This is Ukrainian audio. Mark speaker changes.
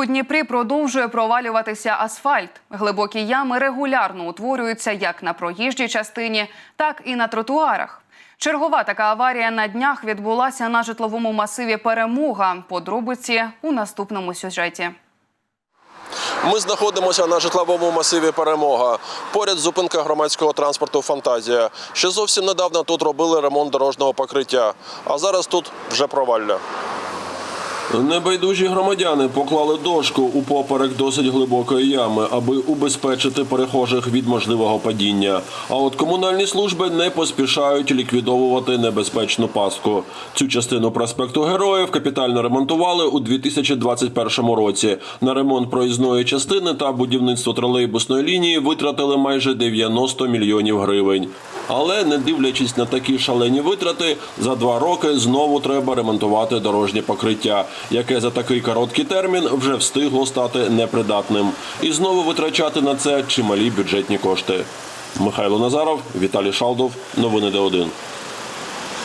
Speaker 1: У Дніпрі продовжує провалюватися асфальт. Глибокі ями регулярно утворюються як на проїжджій частині, так і на тротуарах. Чергова така аварія на днях відбулася на житловому масиві Перемога. Подробиці у наступному сюжеті.
Speaker 2: Ми знаходимося на житловому масиві Перемога. Поряд зупинка громадського транспорту Фантазія. Ще зовсім недавно тут робили ремонт дорожнього покриття, а зараз тут вже провалля. Небайдужі громадяни поклали дошку у поперек досить глибокої ями, аби убезпечити перехожих від можливого падіння. А от комунальні служби не поспішають ліквідовувати небезпечну пастку. Цю частину проспекту Героїв капітально ремонтували у 2021 році. На ремонт проїзної частини та будівництво тролейбусної лінії витратили майже 90 мільйонів гривень. Але не дивлячись на такі шалені витрати, за два роки знову треба ремонтувати дорожнє покриття, яке за такий короткий термін вже встигло стати непридатним, і знову витрачати на це чималі бюджетні кошти. Михайло Назаров, Віталій Шалдов, новини Д1.